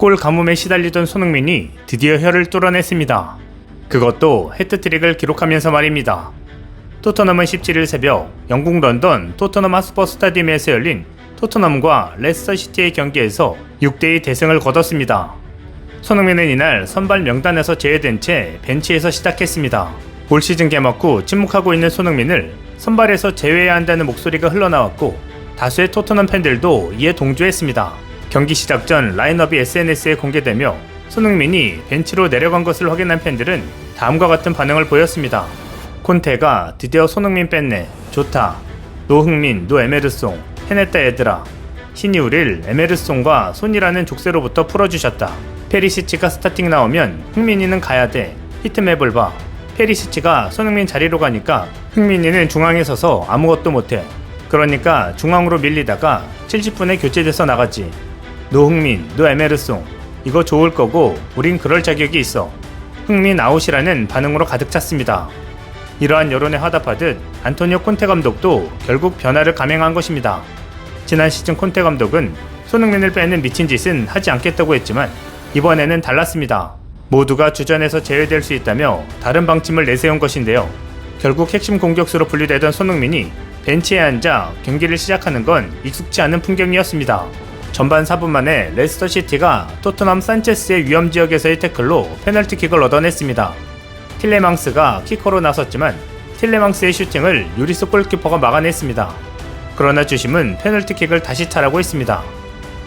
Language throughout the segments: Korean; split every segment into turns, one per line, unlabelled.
골 가뭄에 시달리던 손흥민이 드디어 혀를 뚫어냈습니다. 그것도 해트트릭을 기록하면서 말입니다. 토트넘은 17일 새벽 영국 런던 토트넘 하스퍼 스타디움에서 열린 토트넘과 레스터 시티의 경기에서 6대2 대승을 거뒀습니다. 손흥민은 이날 선발 명단에서 제외된 채 벤치에서 시작했습니다. 올 시즌 개막 후 침묵하고 있는 손흥민을 선발에서 제외해야 한다는 목소리가 흘러나왔고 다수의 토트넘 팬들도 이에 동조했습니다. 경기 시작 전 라인업이 SNS에 공개되며 손흥민이 벤치로 내려간 것을 확인한 팬들은 다음과 같은 반응을 보였습니다. 콘테가 드디어 손흥민 뺐네. 좋다. 노흥민, 노 에메르송, 해냈다 얘들아. 신이 우릴 에메르송과 손이라는 족쇄로부터 풀어주셨다. 페리시치가 스타팅 나오면 흥민이는 가야 돼. 히트맵을 봐. 페리시치가 손흥민 자리로 가니까 흥민이는 중앙에 서서 아무것도 못해. 그러니까 중앙으로 밀리다가 70분에 교체돼서 나가지. 노흥민, 노에메르송. 이거 좋을 거고 우린 그럴 자격이 있어. 흥민 아웃이라는 반응으로 가득 찼습니다. 이러한 여론에 화답하듯 안토니오 콘테 감독도 결국 변화를 감행한 것입니다. 지난 시즌 콘테 감독은 손흥민을 빼는 미친 짓은 하지 않겠다고 했지만 이번에는 달랐습니다. 모두가 주전에서 제외될 수 있다며 다른 방침을 내세운 것인데요. 결국 핵심 공격수로 분류되던 손흥민이 벤치에 앉아 경기를 시작하는 건 익숙치 않은 풍경이었습니다. 전반 4분 만에 레스터 시티가 토트넘 산체스의 위험 지역에서의 태클로 페널티킥을 얻어냈습니다. 틸레망스가 키커로 나섰지만 틸레망스의 슈팅을 유리스 골키퍼가 막아냈습니다. 그러나 주심은 페널티킥을 다시 차라고 했습니다.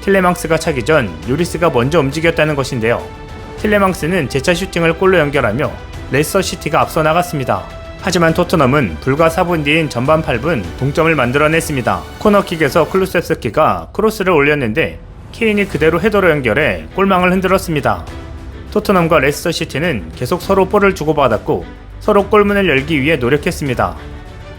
틸레망스가 차기 전 유리스가 먼저 움직였다는 것인데요. 틸레망스는 재차 슈팅을 골로 연결하며 레스터 시티가 앞서 나갔습니다. 하지만 토트넘은 불과 4분 뒤인 전반 8분 동점을 만들어냈습니다. 코너킥에서 클루셉스키가 크로스를 올렸는데 케인이 그대로 헤더로 연결해 골망을 흔들었습니다. 토트넘과 레스터 시티는 계속 서로 볼을 주고받았고 서로 골문을 열기 위해 노력했습니다.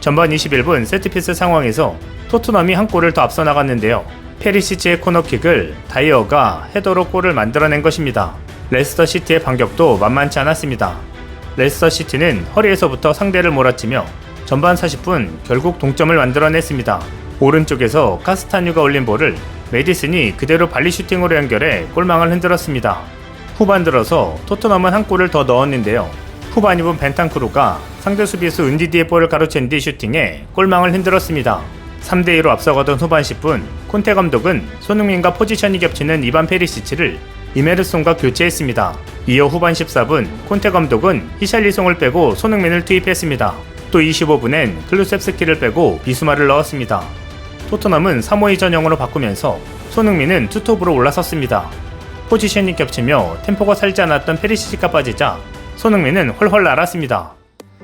전반 21분 세트피스 상황에서 토트넘이 한 골을 더 앞서 나갔는데요. 페리시치의 코너킥을 다이어가 헤더로 골을 만들어낸 것입니다. 레스터 시티의 반격도 만만치 않았습니다. 레스터 시티는 허리에서부터 상대를 몰아치며 전반 40분 결국 동점을 만들어냈습니다. 오른쪽에서 카스타뉴가 올린 볼을 메디슨이 그대로 발리 슈팅으로 연결해 골망을 흔들었습니다. 후반 들어서 토트넘은 한 골을 더 넣었는데요. 후반 2분 벤탄크루가 상대 수비수 은디디의 볼을 가로챈 뒤 슈팅에 골망을 흔들었습니다. 3대2로 앞서가던 후반 10분 콘테 감독은 손흥민과 포지션이 겹치는 이반 페리시치를 이메르송과 교체했습니다. 이어 후반 14분 콘테 감독은 히샬리송을 빼고 손흥민을 투입했습니다. 또 25분엔 클루셉스키를 빼고 비수마를 넣었습니다. 토트넘은 3-5-2 전형으로 바꾸면서 손흥민은 투톱으로 올라섰습니다. 포지션이 겹치며 템포가 살지 않았던 페리시치가 빠지자 손흥민은 훨훨 날았습니다.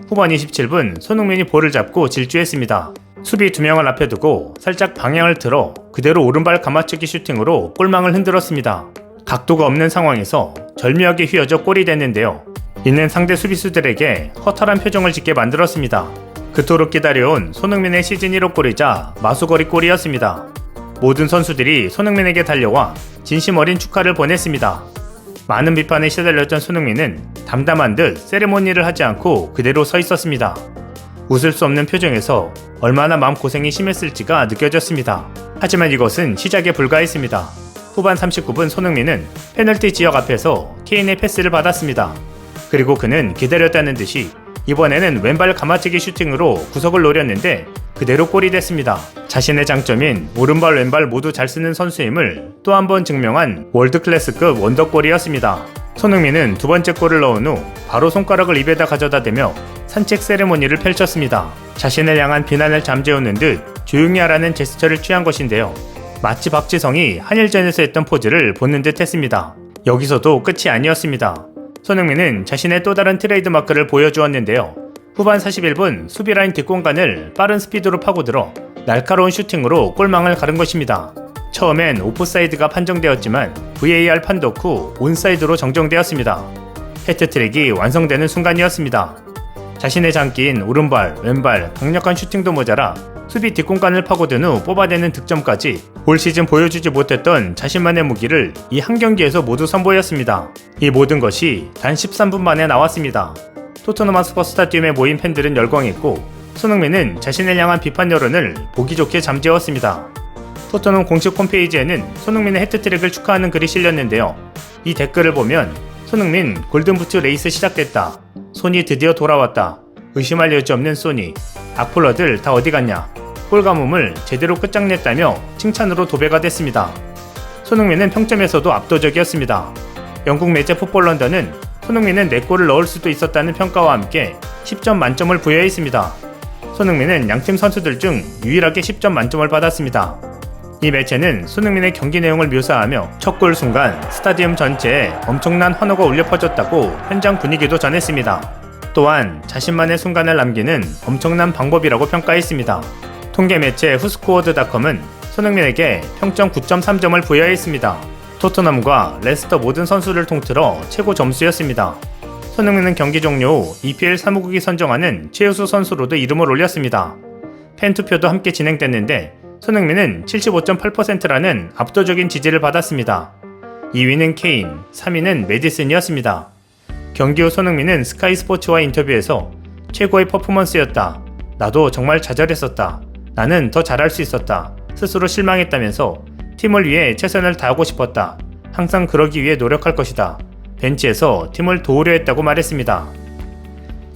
후반 27분 손흥민이 볼을 잡고 질주했습니다. 수비 두 명을 앞에 두고 살짝 방향을 틀어 그대로 오른발 가마치기 슈팅으로 골망을 흔들었습니다. 각도가 없는 상황에서 절묘하게 휘어져 골이 됐는데요. 이는 상대 수비수들에게 허탈한 표정을 짓게 만들었습니다. 그토록 기다려온 손흥민의 시즌 1호 골이자 마수거리 골이었습니다. 모든 선수들이 손흥민에게 달려와 진심 어린 축하를 보냈습니다. 많은 비판에 시달렸던 손흥민은 담담한 듯 세레모니를 하지 않고 그대로 서 있었습니다. 웃을 수 없는 표정에서 얼마나 마음고생이 심했을지가 느껴졌습니다. 하지만 이것은 시작에 불과했습니다. 후반 39분 손흥민은 페널티 지역 앞에서 케인의 패스를 받았습니다. 그리고 그는 기다렸다는 듯이 이번에는 왼발 가마치기 슈팅으로 구석을 노렸는데 그대로 골이 됐습니다. 자신의 장점인 오른발 왼발 모두 잘 쓰는 선수임을 또 한 번 증명한 월드 클래스급 원더골이었습니다. 손흥민은 두 번째 골을 넣은 후 바로 손가락을 입에다 가져다 대며 산책 세레모니를 펼쳤습니다. 자신을 향한 비난을 잠재우는 듯 조용히 하라는 제스처를 취한 것인데요. 마치 박지성이 한일전에서 했던 포즈를 보는 듯 했습니다. 여기서도 끝이 아니었습니다. 손흥민은 자신의 또 다른 트레이드 마크를 보여주었는데요. 후반 41분 수비라인 뒷공간을 빠른 스피드로 파고들어 날카로운 슈팅으로 골망을 가른 것입니다. 처음엔 오프사이드가 판정되었지만 VAR 판독 후 온사이드로 정정되었습니다. 해트트릭이 완성되는 순간이었습니다. 자신의 장기인 오른발, 왼발, 강력한 슈팅도 모자라 수비 뒷공간을 파고든 후 뽑아내는 득점까지 올 시즌 보여주지 못했던 자신만의 무기를 이 한 경기에서 모두 선보였습니다. 이 모든 것이 단 13분 만에 나왔습니다. 토트넘 하스퍼 스타디움에 모인 팬들은 열광했고 손흥민은 자신을 향한 비판 여론을 보기 좋게 잠재웠습니다. 토트넘 공식 홈페이지에는 손흥민의 해트트릭을 축하하는 글이 실렸는데요. 이 댓글을 보면 손흥민 골든부츠 레이스 시작됐다. 손이 드디어 돌아왔다. 의심할 여지 없는 소니. 악플러들 다 어디 갔냐. 골 가뭄을 제대로 끝장냈다며 칭찬으로 도배가 됐습니다. 손흥민은 평점에서도 압도적이었습니다. 영국 매체 풋볼 런던은 손흥민은 4골을 넣을 수도 있었다는 평가와 함께 10점 만점을 부여했습니다. 손흥민은 양팀 선수들 중 유일하게 10점 만점을 받았습니다. 이 매체는 손흥민의 경기 내용을 묘사하며 첫 골 순간 스타디움 전체에 엄청난 환호가 울려 퍼졌다고 현장 분위기도 전했습니다. 또한 자신만의 순간을 남기는 엄청난 방법이라고 평가했습니다. 통계 매체 후스코어드닷컴은 손흥민에게 평점 9.3점을 부여했습니다. 토트넘과 레스터 모든 선수를 통틀어 최고 점수였습니다. 손흥민은 경기 종료 후 EPL 사무국이 선정하는 최우수 선수로도 이름을 올렸습니다. 팬 투표도 함께 진행됐는데 손흥민은 75.8%라는 압도적인 지지를 받았습니다. 2위는 케인, 3위는 메디슨이었습니다. 경기 후 손흥민은 스카이 스포츠와 인터뷰에서 최고의 퍼포먼스였다. 나도 정말 좌절했었다. 나는 더 잘할 수 있었다. 스스로 실망했다면서 팀을 위해 최선을 다하고 싶었다. 항상 그러기 위해 노력할 것이다. 벤치에서 팀을 도우려 했다고 말했습니다.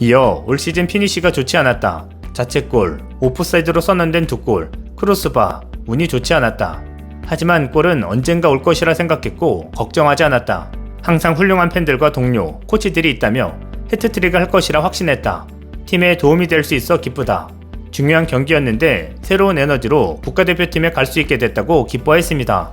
이어 올 시즌 피니시가 좋지 않았다. 자책골, 오프사이드로 선언된 두 골, 크로스바, 운이 좋지 않았다. 하지만 골은 언젠가 올 것이라 생각했고 걱정하지 않았다. 항상 훌륭한 팬들과 동료, 코치들이 있다며 해트트릭을 할 것이라 확신했다. 팀에 도움이 될 수 있어 기쁘다. 중요한 경기였는데 새로운 에너지로 국가대표팀에 갈 수 있게 됐다고 기뻐했습니다.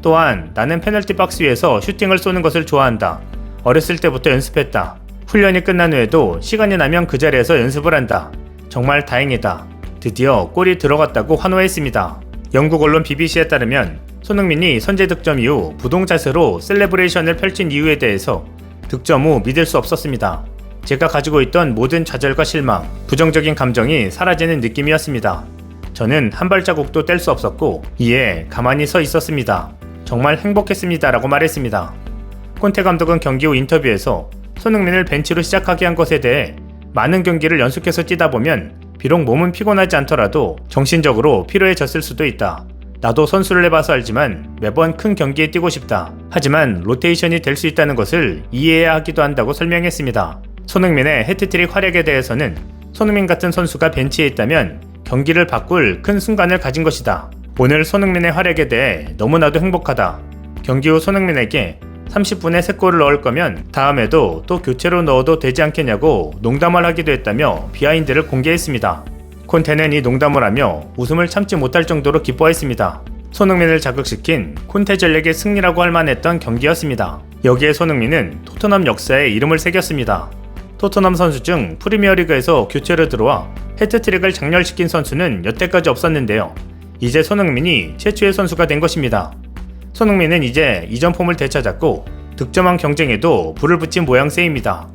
또한 나는 페널티 박스 위에서 슈팅을 쏘는 것을 좋아한다. 어렸을 때부터 연습했다. 훈련이 끝난 후에도 시간이 나면 그 자리에서 연습을 한다. 정말 다행이다. 드디어 골이 들어갔다고 환호했습니다. 영국 언론 BBC에 따르면 손흥민이 선제 득점 이후 부동 자세로 셀레브레이션을 펼친 이유에 대해서 득점 후 믿을 수 없었습니다. 제가 가지고 있던 모든 좌절과 실망, 부정적인 감정이 사라지는 느낌이었습니다. 저는 한 발자국도 뗄 수 없었고 이에 가만히 서 있었습니다. 정말 행복했습니다 라고 말했습니다. 콘테 감독은 경기 후 인터뷰에서 손흥민을 벤치로 시작하게 한 것에 대해 많은 경기를 연속해서 뛰다 보면 비록 몸은 피곤하지 않더라도 정신적으로 피로해졌을 수도 있다. 나도 선수를 해봐서 알지만 매번 큰 경기에 뛰고 싶다. 하지만 로테이션이 될 수 있다는 것을 이해해야 하기도 한다고 설명했습니다. 손흥민의 해트트릭 활약에 대해서는 손흥민 같은 선수가 벤치에 있다면 경기를 바꿀 큰 순간을 가진 것이다. 오늘 손흥민의 활약에 대해 너무나도 행복하다. 경기 후 손흥민에게 30분에 3골을 넣을 거면 다음에도 또 교체로 넣어도 되지 않겠냐고 농담을 하기도 했다며 비하인드를 공개했습니다. 콘테는 이 농담을 하며 웃음을 참지 못할 정도로 기뻐했습니다. 손흥민을 자극시킨 콘테 전력의 승리라고 할 만했던 경기였습니다. 여기에 손흥민은 토트넘 역사에 이름을 새겼습니다. 토트넘 선수 중 프리미어리그에서 교체로 들어와 해트트릭을 장렬시킨 선수는 여태까지 없었는데요. 이제 손흥민이 최초의 선수가 된 것입니다. 손흥민은 이제 이전 폼을 되찾았고 득점왕 경쟁에도 불을 붙인 모양새입니다.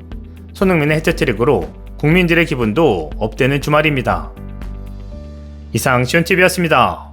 손흥민의 해트트릭으로 국민들의 기분도 업되는 주말입니다. 이상 시온TV였습니다.